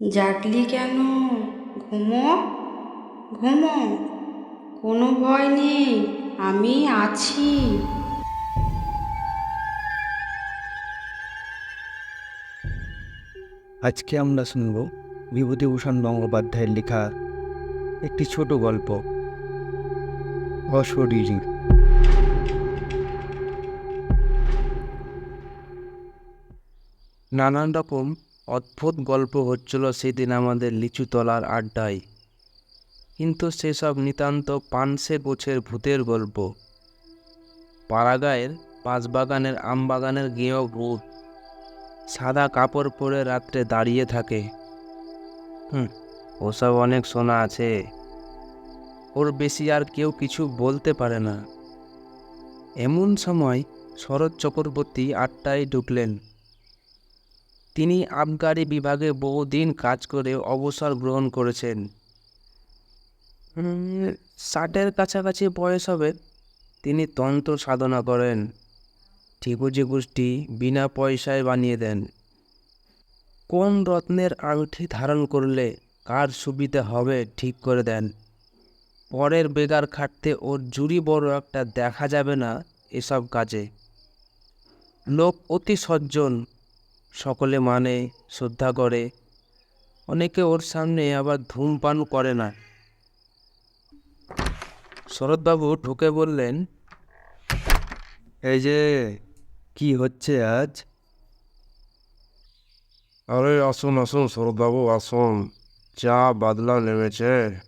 জাগলি কেন? ঘুমো ঘুমো। কোনো ভয় নেই, আমি আছি। আজকে আমরা শুনব বিভূতিভূষণ গঙ্গোপাধ্যায়ের লেখা একটি ছোট গল্প, অশরীরী। নানান রকম অদ্ভুত গল্প হচ্ছিল সেদিন আমাদের লিচুতলার আড্ডায়। কিন্তু সেসব নিতান্ত পানসে গোছের ভূতের গল্প। পাড়াগাঁয়ের পাঁচবাগানের আমবাগানের গেঁয়ো ভূত সাদা কাপড় পরে রাত্রে দাঁড়িয়ে থাকে। হুম, ওসব অনেক শোনা আছে। ওর বেশি আর কেউ কিছু বলতে পারে না। এমন সময় শরৎ চক্রবর্তী আটটায় ঢুকলেন। তিনি আবগারি বিভাগে বহুদিন কাজ করে অবসর গ্রহণ করেছেন। ষাটের কাছাকাছি বয়স হবে, তিনি তন্ত্র সাধনা করেন। ঠিকুজি গোষ্ঠী বিনা পয়সায় বানিয়ে দেন। কোন রত্নের আংটি ধারণ করলে কার সুবিধা হবে ঠিক করে দেন। পরের বেগার খাটতে ওর জুড়ি বড় একটা দেখা যাবে না এসব কাজে। লোক অতি সজ্জন সকলে মানে শ্রদ্ধা করে। অনেকে ওর সামনে আবার ধূমপান করে না। শরৎবাবু ঢুকে বললেন এই যে কি হচ্ছে আজ? আরে আসুন আসুন শরৎবাবু আসুন। চা বাদলা নেমেছে।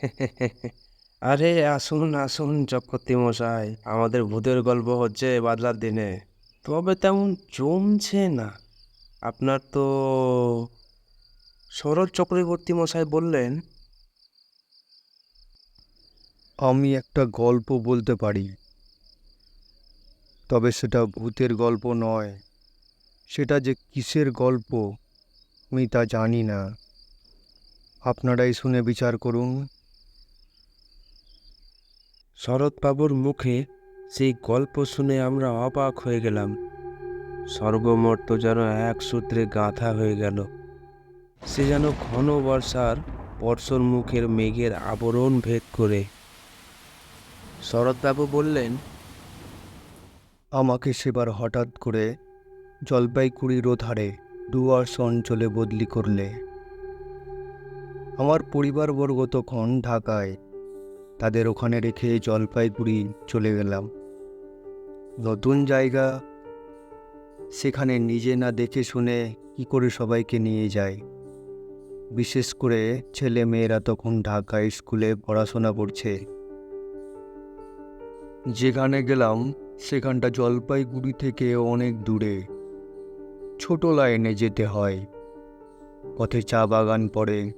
আরে আসুন আসুন চক্রবর্তী মশাই। আমাদের ভূতের গল্প হচ্ছে বাদলার দিনে। তবে তেমন জমছে না। আপনার তো শরৎ চক্রবর্তী মশাই বললেন আমি একটা গল্প বলতে পারি তবে সেটা ভূতের গল্প নয়। সেটা যে কিসের গল্প আমি তা জানি না। আপনারাই শুনে বিচার করুন। শরৎবাবুর মুখে সেই গল্প শুনে আমরা অবাক হয়ে গেলাম। স্বর্গমর্ত যেন এক সূত্রে গাঁথা হয়ে গেল। সে যেন ঘন বর্ষার বর্ষর মুখের মেঘের আবরণ ভেদ করে। শরৎবাবু বললেন, আমাকে সেবার হঠাৎ করে জলপাইগুড়ির ধারে ডুয়ার্স অঞ্চলে বদলি করলে। আমার পরিবারবর্গ তখন ঢাকায়, তাদের ওখানে রেখে জলপাইগুড়ি চলে গেলাম। নতুন জায়গা, সেখানে নিজে না দেখে শুনে কি করে সবাইকে নিয়ে যায়। বিশেষ করে ছেলে মেয়েরা তখন ঢাকা স্কুলে পড়াশোনা করছে। যেখানে গেলাম, সেখানটা জলপাইগুড়ি থেকে অনেক দূরে। ছোট লাইনে যেতে হয়। পথে চা বাগান পড়ে,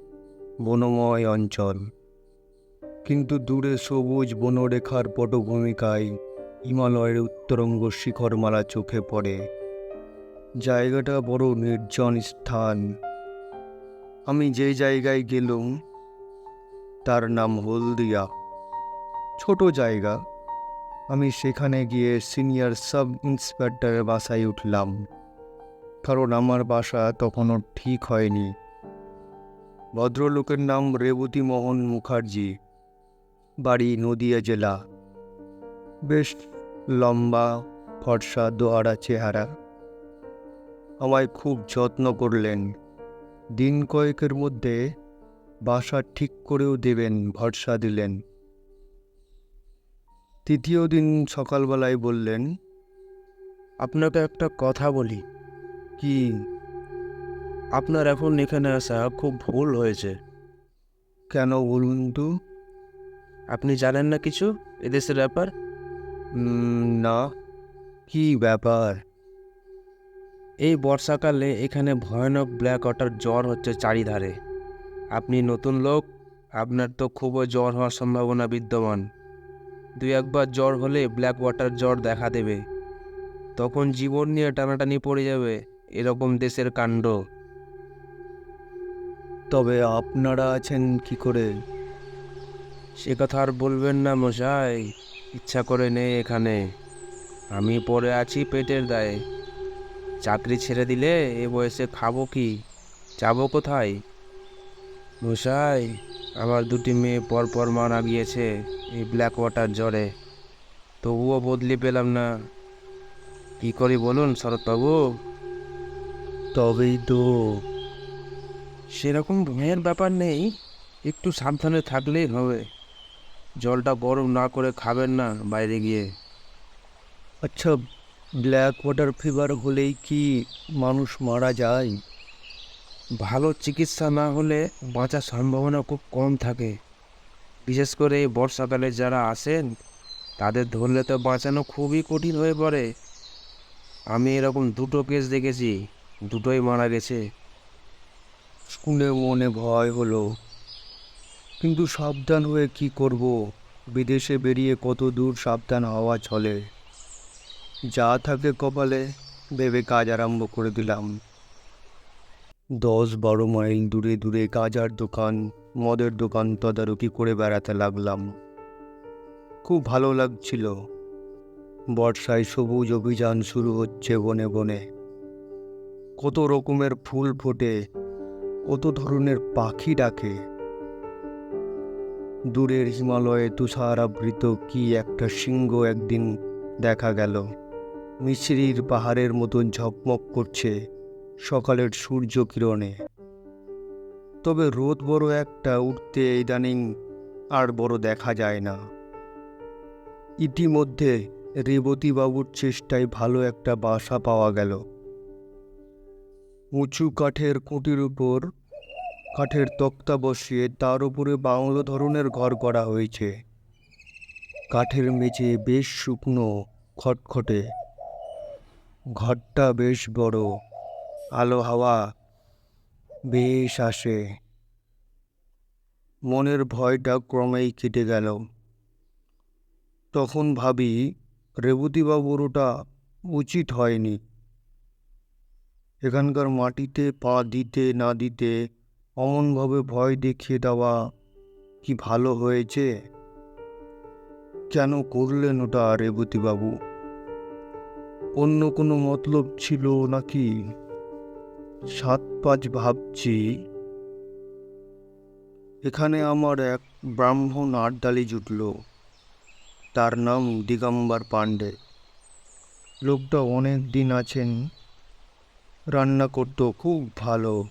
বনময় অঞ্চল। কিন্তু দূরে সবুজ বনরেখার পটভূমিকায় হিমালয়ের উত্তরঙ্গ শিখরমালা চোখে পড়ে। জায়গাটা বড় নির্জন স্থান। আমি যে জায়গায় গেলুম, তার নাম হলদিয়া। ছোট জায়গা। আমি সেখানে গিয়ে সিনিয়র সাব ইন্সপেক্টরের বাসায় উঠলাম। কারণ আমার বাসা তখনও ঠিক হয়নি। ভদ্রলোকের নাম রেবতী মোহন মুখার্জি। বাড়ি নদিয়া জেলা। বেশ লম্বা ফর্সা দোয়ারা চেহারা। আমায় খুব যত্ন করলেন। দিন কয়েকের মধ্যে বাসা ঠিক করেও দেবেন ভরসা দিলেন। তৃতীয় দিন সকালবেলায় বললেন আপনাকে একটা কথা বলি। কি? আপনার এখন এখানে আসা খুব ভুল হয়েছে। কেন বলুন তো? আপনি জানেন না কিছু? এদেশের ব্যাপার? না। কি ব্যাপার? এই বর্ষাকালে এখানে ভয়ানক ব্ল্যাক ওয়াটার জ্বর হচ্ছে চারিধারে। আপনি নতুন লোক আপনার তো খুবই জ্বর হওয়ার সম্ভাবনা বিদ্যমান। দুই একবার জ্বর হলে ব্ল্যাক ওয়াটার জ্বর দেখা দেবে। তখন জীবন নিয়ে টানাটানি পড়ে যাবে এরকম দেশের কাণ্ড। তবে আপনারা আছেন কি করে? সে কথা আর বলবেন না মশাই। ইচ্ছা করে নেই এখানে। আমি পড়ে আছি পেটের দায়ে। চাকরি ছেড়ে দিলে এ বয়সে খাব কি? যাব কোথায়? মশাই আমার দুটি মেয়ে পরপর মারা গিয়েছে এই ব্ল্যাক ওয়াটার জ্বরে। তবুও বদলি পেলাম না। কি করি বলুন শরৎবাবু? তবেই তো। সেরকম ভয়ের ব্যাপার নেই। একটু সাবধানে থাকলেই হবে। জলটা গরম না করে খাবেন না বাইরে গিয়ে। আচ্ছা ব্ল্যাক ওয়াটার ফিভার হলেই কি মানুষ মারা যায়? ভালো চিকিৎসা না হলে বাঁচার সম্ভাবনা খুব কম থাকে। বিশেষ করে এই বর্ষাকালে যারা আসেন তাদের ধরলে তো বাঁচানো খুবই কঠিন হয়ে পড়ে। আমি এরকম দুটো কেস দেখেছি দুটোই মারা গেছে। শুনে মনে ভয় হলো। কিন্তু সাবধান হয়ে কি করব? বিদেশে বেরিয়ে কত দূর সাবধান হওয়া চলে। যা থাকে কপালে, ভেবে কাজ আরম্ভ করে দিলাম। দশ বারো মাইল দূরে দূরে গাজার দোকান, মদের দোকান তদারকি করে বেড়াতে লাগলাম। খুব ভালো লাগছিল। বর্ষায় সবুজ অভিযান শুরু হচ্ছে বনে বনে। কত রকমের ফুল ফোটে, কত ধরনের পাখি ডাকে। দূরের হিমালয়ে তুষারাবৃত কি একটা সিংহ একদিন দেখা গেল। মিশ্রির পাহাড়ের মতন ঝকমক করছে সকালের সূর্য কিরণে। তবে রোদ বড় একটা উঠতে ইদানিং আর বড় দেখা যায় না। ইতিমধ্যে রেবতীবাবুর চেষ্টায় ভালো একটা বাসা পাওয়া গেল। উঁচু কাঠের খুঁটির উপর কাঠের তক্তা বসিয়ে তার উপরে বাংলো ধরনের ঘর করা হয়েছে। কাঠের মেঝে বেশ শুকনো, খটখটে। ঘরটা বেশ বড়, আলো হাওয়া বেশ আসে। মনের ভয়টা ক্রমেই কেটে গেল। তখন ভাবি, রেবতীবাবুর ওটা উচিত হয়নি। এখানকার মাটিতে পা দিতে না দিতে অমনভাবে ভয় দেখিয়ে দেওয়া কি ভালো হয়েছে? কেন করলেন ওটা রেবতীবাবু? অন্য কোনো মতলব ছিল নাকি? সাত পাঁচ ভাবছি। এখানে আমার এক ব্রাহ্মণ আড্ডালি জুটল। তার নাম দিগম্বর পাণ্ডে। লোকটা অনেক দিন আছেন। রান্না করতো খুব ভালো।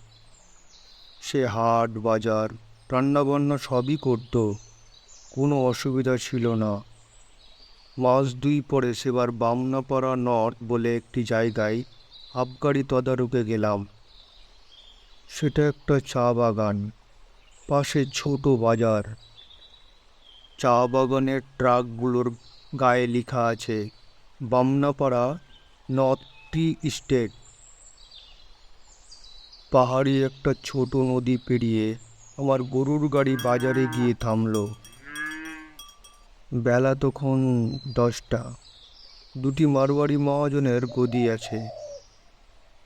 সে হাট, বাজার, রান্নাবান্না সবই করতো। কোনো অসুবিধা ছিল না। মাস দুই পরে সেবার বামনাপাড়া নর্থ বলে একটি জায়গায় আবগারি তদারকে গেলাম। সেটা একটা চা বাগান, পাশে ছোট বাজার। চা বাগানের ট্রাকগুলোর গায়ে লেখা আছে, বামনাপাড়া নর্থ টি স্টেট। পাহাড়ি একটা ছোট নদী পেরিয়ে আমার গরুর গাড়ি বাজারে গিয়ে থামলো। বেলা তখন দশটা। দুটি মারোয়ারি মহাজনের গদি আছে।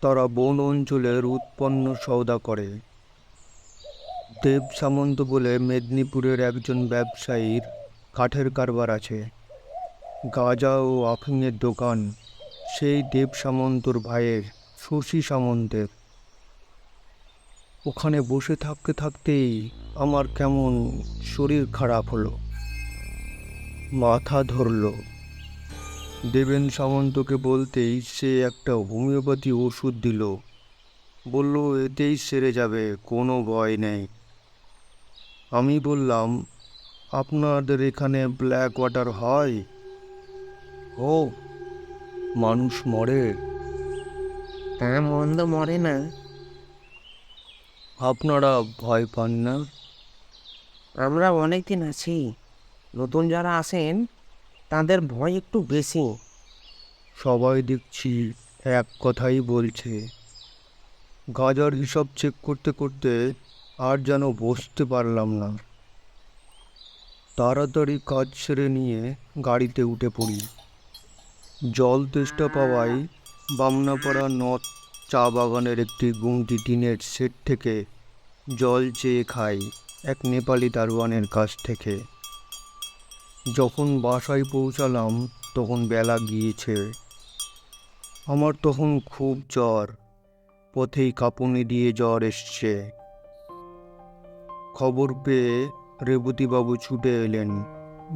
তারা বন অঞ্চলের উৎপন্ন সওদা করে। দেব সামন্ত বলে মেদিনীপুরের একজন ব্যবসায়ীর কাঠের কারবার আছে। গাঁজা ও আফিংয়ের দোকান। সেই দেব সামন্তর ভাইয়ের শশী সামন্তের। ওখানে বসে থাকতে থাকতেই আমার কেমন শরীর খারাপ হলো। মাথা ধরল। দেবেন সামন্তকে বলতেই সে একটা হোমিওপ্যাথি ওষুধ দিল। বলল, এতেই সেরে যাবে, কোনো ভয় নেই। আমি বললাম, আপনাদের এখানে ব্ল্যাক ওয়াটার হয়? ও, মানুষ মরে? হ্যাঁ মন্দ মরে না। আপনারা ভয় পান না? আমরা অনেক দিন আছি। নতুন যারা আসেন তাদের ভয় একটু বেশি। সবাই দেখছি এক কথাই বলছে। গাজার হিসাব চেক করতে করতে আর যেন বসতে পারলাম না। তাড়াতাড়ি কাজ সেরে নিয়ে গাড়িতে উঠে পড়ি। জল তেষ্টা পাওয়ায় বামনাপাড়া নথ চা বাগানের একটি গুমটি টিনের সেট থেকে জল চেয়ে খাই এক নেপালি দারোয়ানের কাছ থেকে। যখন বাসায় পৌঁছালাম, তখন বেলা গিয়েছে। আমার তখন খুব জ্বর, পথেই কাঁপুনি দিয়ে জ্বর এসছে। খবর পেয়ে রেবতীবাবু ছুটে এলেন।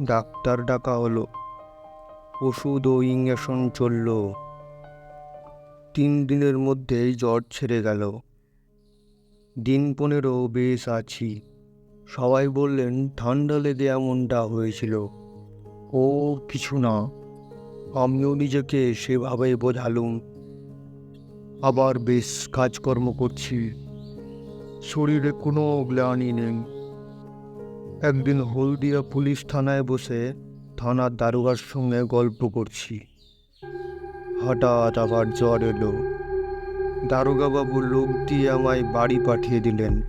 ডাক্তার ডাকা হলো। ওষুধ ও ইঞ্জেকশন চলল। তিন দিনের মধ্যেই জ্বর ছেড়ে গেল। দিন পনেরো বেশ আছি। সবাই বললেন, ঠান্ডা লেগে এমনটা হয়েছিল। ও কিছু না। আমিও নিজেকে সেভাবে বোঝালুম। আবার বেশ কাজকর্ম করছি। শরীরে কোনো গ্লানি নেই। একদিন হলদিয়া পুলিশ থানায় বসে থানার দারোগার সঙ্গে গল্প করছি। হঠাৎ আবার জ্বর এলো। দারোগাবাবু লোক দিয়ে আমায় বাড়ি পাঠিয়ে দিলেন।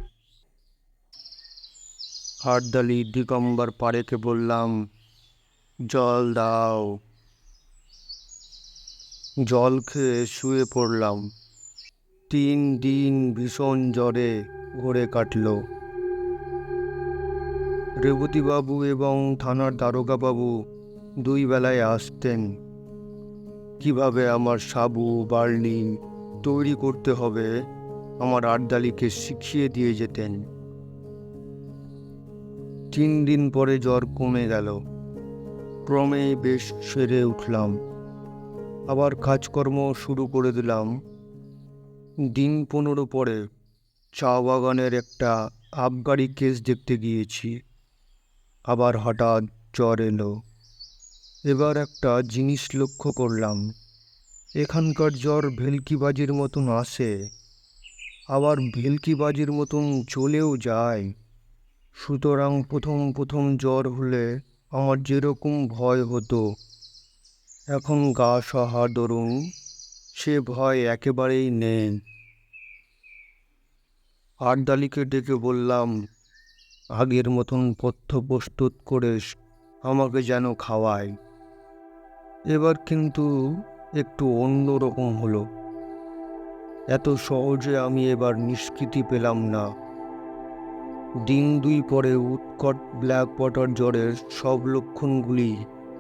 হাটদালি দিগম্বর পাড়েকে বললাম, জল দাও। জল খেয়ে শুয়ে পড়লাম। তিন দিন ভীষণ জ্বরে ঘুরে কাটল। রেবতীবাবু এবং থানার দারোগাবাবু দুই বেলায় আসতেন। কীভাবে আমার সাবু, বার্লি তৈরি করতে হবে আমার আটদালিকে শিখিয়ে দিয়ে যেতেন। তিন দিন পরে জ্বর কমে গেল। ক্রমে বেশ সেরে উঠলাম। আবার কাজকর্ম শুরু করে দিলাম। দিন পনেরো পরে চা বাগানের একটা আবগারি কেস দেখতে গিয়েছি। আবার হঠাৎ জ্বর এলো। এবার একটা জিনিস লক্ষ্য করলাম। এখানকার জ্বর ভেলকিবাজির মতন আসে। আবার ভেলকিবাজির মতন চলেও যায়। সুতরাং প্রথম প্রথম জ্বর হলে আমার যেরকম ভয় হতো। এখন গা সহা দরুন সে ভয় একেবারেই নেই। আটদালিকে ডেকে বললাম, আগের মতন পথ্য প্রস্তুত করে আমাকে যেন খাওয়ায়। এবার কিন্তু একটু অন্য রকম হলো। এত সহজে আমি এবার নিষ্কৃতি পেলাম না। দিন দুই পরে উৎকট ব্ল্যাক ওয়াটার জ্বরের সব লক্ষণগুলি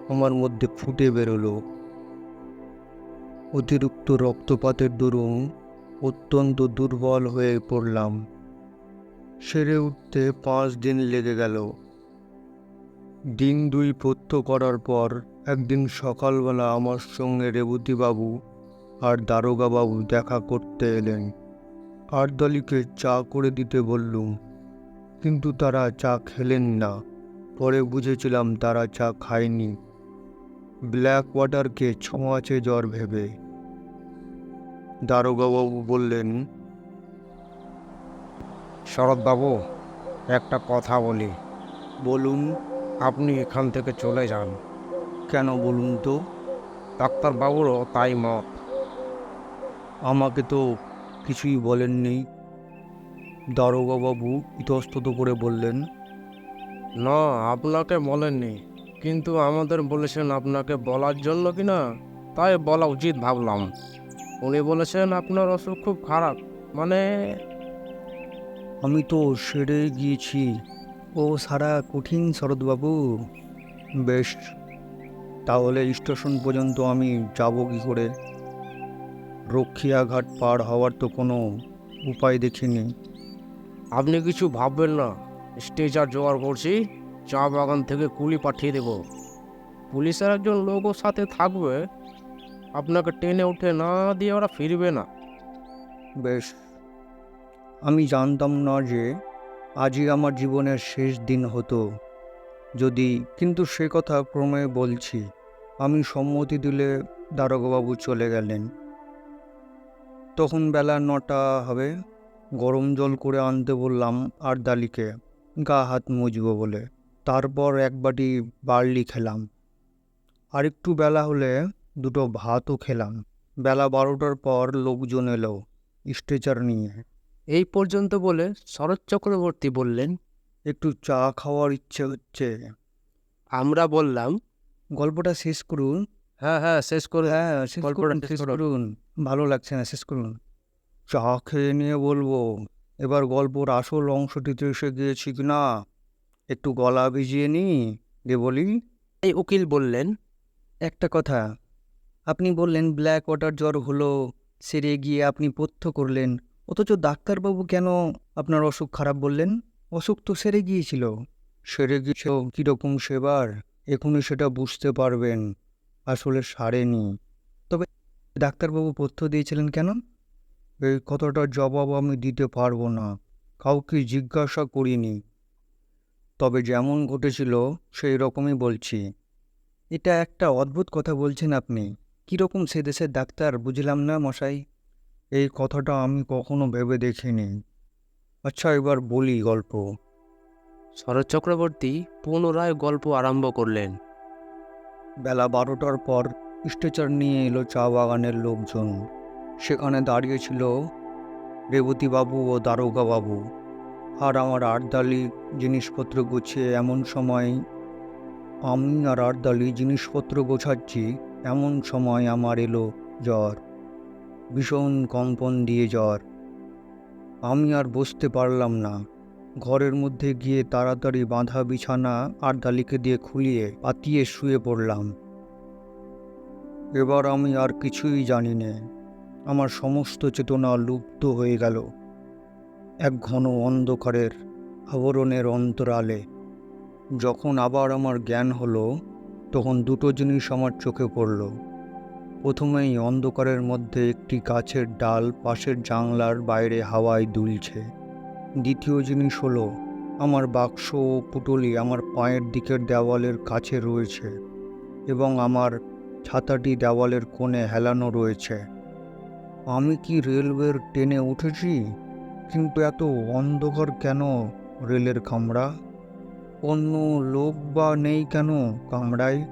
আমার মধ্যে ফুটে বেরোলো। অতিরিক্ত রক্তপাতের দরুন অত্যন্ত দুর্বল হয়ে পড়লাম। সেরে উঠতে পাঁচ দিন লেগে গেল। দিন দুই পথ্য করার পর একদিন সকালবেলা আমার সঙ্গে রেবতীবাবু আর দারোগাবাবু দেখা করতে এলেন। আটদলিকে চা করে দিতে বললুম কিন্তু তারা চা খেলেন না। পরে বুঝেছিলাম তারা চা খায়নি। ব্ল্যাক ওয়াটারকে ছোঁয়াচে জ্বর ভেবে। দারোগাবাবু বললেন শরৎবাবু একটা কথা বলি। বলুন। আপনি এখান থেকে চলে যান। কেন বলুন তো? ডাক্তারবাবুরও তাই মত। আমাকে তো কিছুই বলেননি দারোগাবাবু ইতস্তত করে বললেন না আপনাকে বলেননি কিন্তু আমাদের বলেছেন আপনাকে বলার জন্য কি না তাই বলা উচিত ভাবলাম। উনি বলেছেন আপনার অসুখ খুব খারাপ মানে আমি তো সেরে গিয়েছি। ও সারা কঠিন শরৎবাবু। বেশ। তাহলে স্টেশন পর্যন্ত আমি যাব কি করে? রক্ষিয়াঘাট পার হওয়ার তো কোনো উপায় দেখিনি। আপনি কিছু ভাববেন না স্টেজার জোগাড় করছি চা বাগান থেকে কুলি পাঠিয়ে দেব। পুলিশের একজন লোকও সাথে থাকবে আপনাকে টেনে উঠে না দিয়ে ওরা ফিরবে না। বেশ আমি জানতাম না যে আজই আমার জীবনের শেষ দিন হতো। যদি, কিন্তু সে কথা ক্রমে বলছি। আমি সম্মতি দিলে দারোগাবাবু চলে গেলেন। তখন বেলা নটা হবে। গরম জল করে আনতে বললাম আর দালিকে গা হাত মুজবো বলে। তারপর এক বাটি বার্লি খেলাম। আরেকটু বেলা হলে দুটো ভাতও খেলাম। বেলা বারোটার পর লোকজন এলো, স্ট্রেচার নিয়ে। এই পর্যন্ত বলে শরৎ চক্রবর্তী বললেন একটু চা খাওয়ার ইচ্ছে হচ্ছে। আমরা বললাম গল্পটা শেষ করুন। হ্যাঁ হ্যাঁ শেষ করুন। হ্যাঁ শেষ গল্পটা করুন শেষ। করুন। ভালো লাগছে না শেষ করুন। চা খেয়ে নিয়ে বলব এবার গল্পর আসল অংশটিতে এসে গিয়েছি কি না? একটু গলা ভিজিয়ে নি দিয়ে বলি এই উকিল বললেন একটা কথা আপনি বললেন ব্ল্যাক ওয়াটার জ্বর হলো সেরে গিয়ে আপনি পথ্য করলেন অথচ ডাক্তারবাবু কেন আপনার অসুখ খারাপ বললেন? অসুখ তো সেরে গিয়েছিল। সেরে গিয়েছিল কীরকম সেবার এখনই সেটা বুঝতে পারবেন। আসলে সারেনি। তবে ডাক্তারবাবু পথ্য দিয়েছিলেন কেন? এই কথাটার জবাব আমি দিতে পারব না। কাউকে জিজ্ঞাসা করিনি। তবে যেমন ঘটেছিল সেই রকমই বলছি। এটা একটা অদ্ভুত কথা বলছেন আপনি। কীরকম সে দেশের ডাক্তার, বুঝলাম না মশাই। এই কথাটা আমি কখনো ভেবে দেখিনি। আচ্ছা এবার বলি গল্প। শরৎ চক্রবর্তী পুনরায় গল্প আরম্ভ করলেন। বেলা বারোটার পর স্ট্রেচার নিয়ে এলো চা বাগানের লোকজন। সেখানে দাঁড়িয়েছিল রেবতীবাবু ও দারোগাবাবু আর আমার আর্দালি জিনিসপত্র গুছিয়ে এমন সময় আমি আর আর্দালি জিনিসপত্র গোছাচ্ছি এমন সময় আমার এলো জ্বর। ভীষণ কম্পন দিয়ে জ্বর। আমি আর বসতে পারলাম না। ঘরের মধ্যে গিয়ে তাড়াতাড়ি বাঁধা বিছানা আর্দালিকে দিয়ে খুলিয়ে পাতিয়ে শুয়ে পড়লাম। এবার আমি আর কিছুই জানি না আমার সমস্ত চেতনা লুপ্ত হয়ে গেল। এক ঘন অন্ধকারের আবরণের অন্তরালে। যখন আবার আমার জ্ঞান হলো, তখন দুটো জিনিস আমার চোখে পড়ল। প্রথমেই অন্ধকারের মধ্যে একটি গাছের ডাল পাশের জানলার বাইরে হাওয়ায় দুলছে। দ্বিতীয় জিনিস হলো, আমার বাক্স ও পুটলি আমার পায়ের দিকের দেওয়ালের কাছে রয়েছে এবং আমার ছাতাটি দেওয়ালের কোণে হেলানো রয়েছে। আমি কি রেলওয়ের ট্রেনে উঠেছি? কিন্তু এত অন্ধকার কেন রেলের কামরা? অন্য লোক বা নেই কেন কামরায়?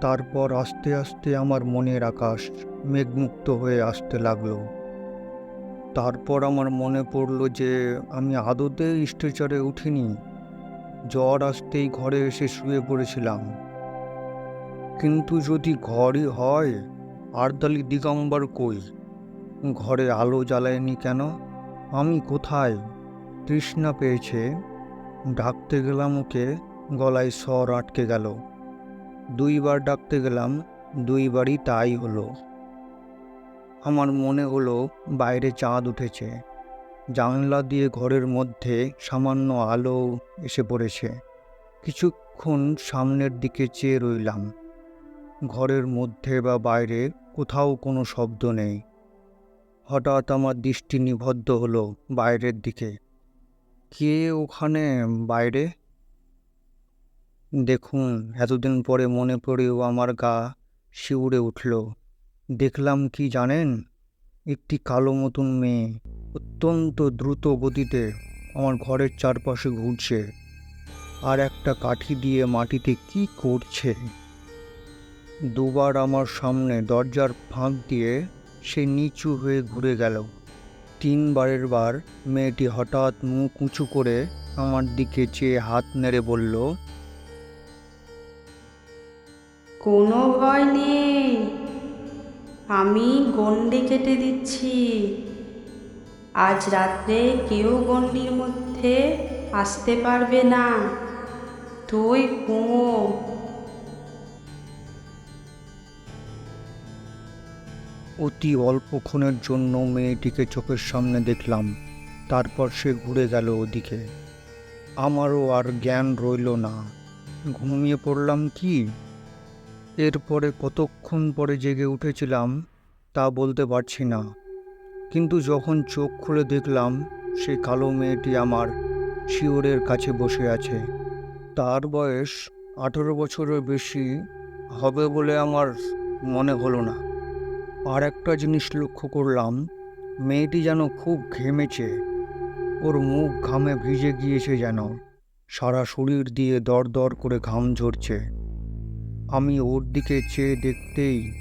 তারপর আস্তে আস্তে আমার মনের আকাশ মেঘমুক্ত হয়ে আসতে লাগল। তারপর আমার মনে পড়ল যে আমি আদতে স্ট্রেচারে উঠিনি। জ্বর আসতেই ঘরে এসে শুয়ে পড়েছিলাম। কিন্তু যদি ঘরই হয়, আর্দালি দিগম্বর কই? ঘরে আলো জ্বালায়নি কেন? আমি কোথায়? তৃষ্ণা পেয়েছে। ডাকতে গেলাম ওকে, গলায় স্বর আটকে গেল। দুইবার ডাকতে গেলাম, দুইবারই তাই হলো। আমার মনে হলো বাইরে চাঁদ উঠেছে। জানলা দিয়ে ঘরের মধ্যে সামান্য আলো এসে পড়েছে। কিছুক্ষণ সামনের দিকে চেয়ে রইলাম। ঘরের মধ্যে বা বাইরে কোথাও কোনো শব্দ নেই। হঠাৎ আমার দৃষ্টি নিবদ্ধ হলো বাইরের দিকে। কে ওখানে বাইরে? দেখুন, এতদিন পরে মনে পড়েও আমার গা শিউরে উঠল। দেখলাম কি জানেন? একটি কালো মতন মেয়ে, অত্যন্ত দ্রুত গতিতে আমার ঘরের চারপাশে ঘুরছে আর একটা কাঠি দিয়ে মাটিতে কি করছে। দুবার আমার সামনে দরজার ফাঁক দিয়ে সে নিচু হয়ে ঘুরে গেল। তিনবারের বার মেয়েটি হঠাৎ মুখ উঁচু করে আমার দিকে চেয়ে হাত নেড়ে বলল কোনো ভয় নেই। আমি গণ্ডি কেটে দিচ্ছি। আজ রাত্রে কেউ গণ্ডির মধ্যে আসতে পারবে না। তুই ঘুমো। অতি অল্পক্ষণের জন্য মেয়েটিকে চোখের সামনে দেখলাম। তারপর সে ঘুরে গেল ওদিকে। আমারও আর জ্ঞান রইল না। ঘুমিয়ে পড়লাম কি? এরপরে কতক্ষণ পরে জেগে উঠেছিলাম তা বলতে পারছি না। কিন্তু যখন চোখ খুলে দেখলাম, সে কালো মেয়েটি আমার শিওরের কাছে বসে আছে। তার বয়স আঠেরো বছরের বেশি, হবে বলে আমার মনে হলো না। আর একটা জিনিস লক্ষ্য করলাম, মেয়েটি যেন খুব ঘেমেছে। ওর মুখ ঘামে ভিজে গিয়েছে যেন। সারা শরীর দিয়ে দর দর করে ঘাম ঝরছে। আমি ওর দিকে চেয়ে দেখতেই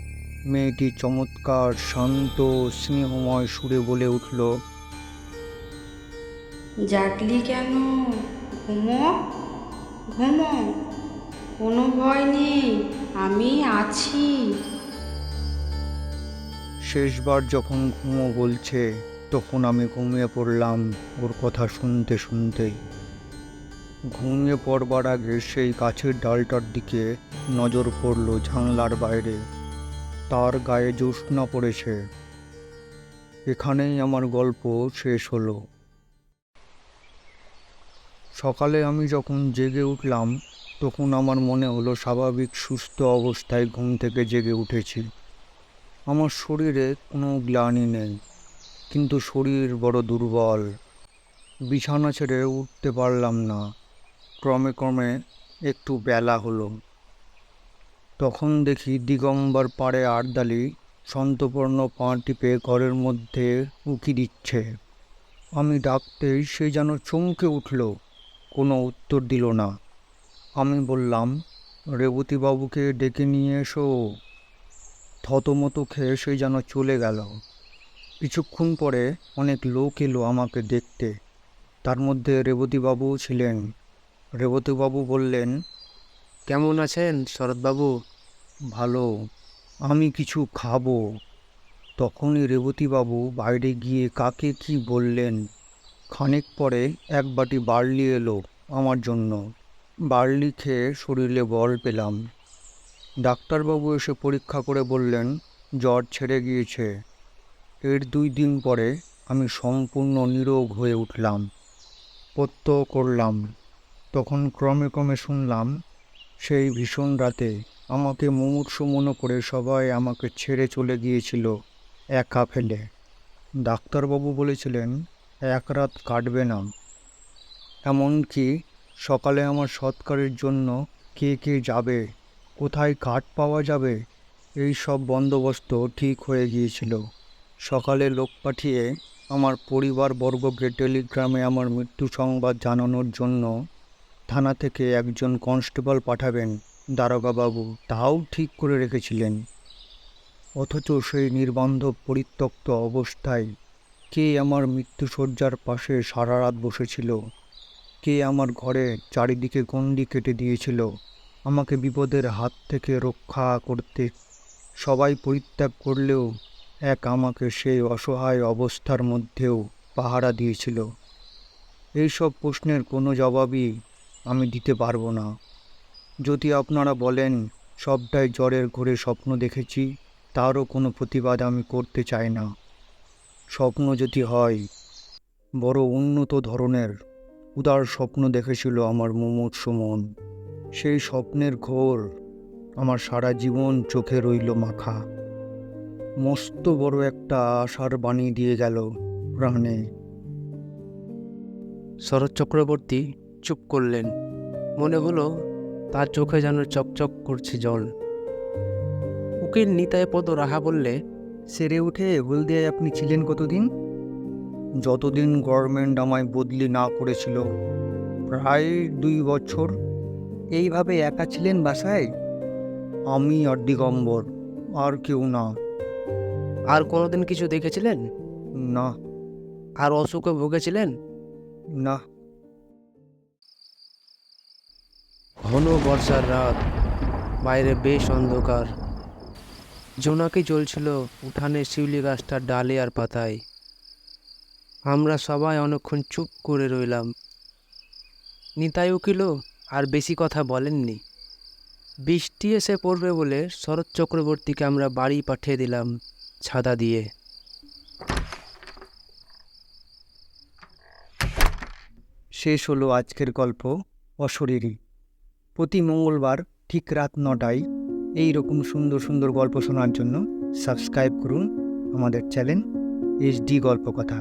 মেয়েটি চমৎকার শান্ত স্নেহময় সুরে বলে উঠল জাগলি কেন? ঘুমো? ঘুমো। কোনো ভয় নেই আমি আছি। শেষবার যখন ঘুমো বলছে তখন আমি ঘুমিয়ে পড়লাম ওর কথা শুনতে শুনতে ঘুমিয়ে পড়বার আগে সেই গাছের ডালটার দিকে নজর পড়ল জানলার বাইরে। তার গায়ে জ্যোৎস্না পড়েছে। এখানেই আমার গল্প শেষ হলো। সকালে আমি যখন জেগে উঠলাম, তখন আমার মনে হলো স্বাভাবিক সুস্থ অবস্থায় ঘুম থেকে জেগে উঠেছি। আমার শরীরে কোনো গ্লানি নেই, কিন্তু শরীর বড় দুর্বল। বিছানা ছেড়ে উঠতে পারলাম না। ক্রমে ক্রমে একটু বেলা হলো। তখন দেখি দিগম্বর পাড়ে আড়দালি সন্তপর্ণ পা টিপে ঘরের মধ্যে উঁকি দিচ্ছে। আমি ডাকতেই সে যেন চমকে উঠল, কোনো উত্তর দিল না। আমি বললাম, রেবতীবাবুকে ডেকে নিয়ে এসো। থতমতো খেয়ে সে যেন চলে গেল। কিছুক্ষণ পরে অনেক লোক এলো আমাকে দেখতে। তার মধ্যে রেবতীবাবুও ছিলেন। রেবতীবাবু বললেন কেমন আছেন শরৎবাবু? ভালো। আমি কিছু খাব। তখনই রেবতীবাবু বাইরে গিয়ে কাকে কি বললেন? খানিক পরে এক বাটি বার্লি এলো আমার জন্য। বার্লি খেয়ে শরীরে বল পেলাম। ডাক্তারবাবু এসে পরীক্ষা করে বললেন, জ্বর ছেড়ে গিয়েছে। এর দুই দিন পরে আমি সম্পূর্ণ নিরোগ হয়ে উঠলাম। প্রত্যয় করলাম। তখন ক্রমে ক্রমে শুনলাম সেই ভীষণ রাতে আমাকে মুমূর্ষু মনে করে সবাই আমাকে ছেড়ে চলে গিয়েছিল একা ফেলে ডাক্তারবাবু বলেছিলেন, এক রাত কাটবে না। এমনকি সকালে আমার সৎকারের জন্য কে কে যাবে, কোথায় কাঠ পাওয়া যাবে, এই সব বন্দোবস্ত ঠিক হয়ে গিয়েছিল। সকালে লোক পাঠিয়ে আমার পরিবারবর্গকে টেলিগ্রামে আমার মৃত্যু সংবাদ জানানোর জন্য থানা থেকে একজন কনস্টেবল পাঠাবেন দারোগাবাবু তাও ঠিক করে রেখেছিলেন। অথচ সেই নির্বান্ধব পরিত্যক্ত অবস্থায় কে আমার মৃত্যুসজ্জার পাশে সারা রাত বসেছিল? কে আমার ঘরে চারিদিকে গন্ডি কেটে দিয়েছিল? আমাকে বিপদের হাত থেকে রক্ষা করতে সবাই পরিত্যাগ করলেও এক আমাকে সেই অসহায় অবস্থার মধ্যেও পাহারা দিয়েছিল। এইসব প্রশ্নের কোনো জবাবই আমি দিতে পারব না। যদি আপনারা বলেন, সবটাই জ্বরের ঘোরে স্বপ্ন দেখেছি, তারও কোনো প্রতিবাদ আমি করতে চাই না। স্বপ্ন যদি হয়, বড় উন্নত ধরনের, উদার স্বপ্ন দেখেছিল আমার মুমূর্ষ মন। সেই স্বপ্নের ঘোর আমার সারা জীবন চোখে রইল মাখা। মস্ত বড় একটা আশার বাণী দিয়ে গেল প্রাণে। শরৎ চক্রবর্তী চুপ করলেন। মনে হলো তার চোখে যেন চকচক করছে জল। উকিল নিতায় পদ রাহা বললে সেরে উঠে হলদিয়ায় আপনি ছিলেন কতদিন? যতদিন গভর্নমেন্ট আমায় বদলি না করেছিল প্রায় দুই বছর। এইভাবে একা ছিলেন বাসায়? আমি আর দিগম্বর আর কেউ না। আর কোনোদিন কিছু দেখেছিলেন? না। আর অসুখে ভুগেছিলেন? না। ঘন বর্ষার রাত, বাইরে বেশ অন্ধকার। জোনাকি জ্বলছিল উঠানে শিউলি গাছটার ডালে আর পাতায়। আমরা সবাই অনেকক্ষণ চুপ করে রইলাম। নিতাই উকিলও আর বেশি কথা বলেননি। বৃষ্টি এসে পড়বে বলে শরৎ চক্রবর্তীকে আমরা বাড়ি পাঠিয়ে দিলাম ছাদা দিয়ে। শেষ হলো আজকের গল্প, অশরীরী। প্রতি মঙ্গলবার ঠিক রাত নটায় এই রকম সুন্দর সুন্দর গল্প শোনার জন্য সাবস্ক্রাইব করুন আমাদের চ্যানেল এইচডি গল্প কথা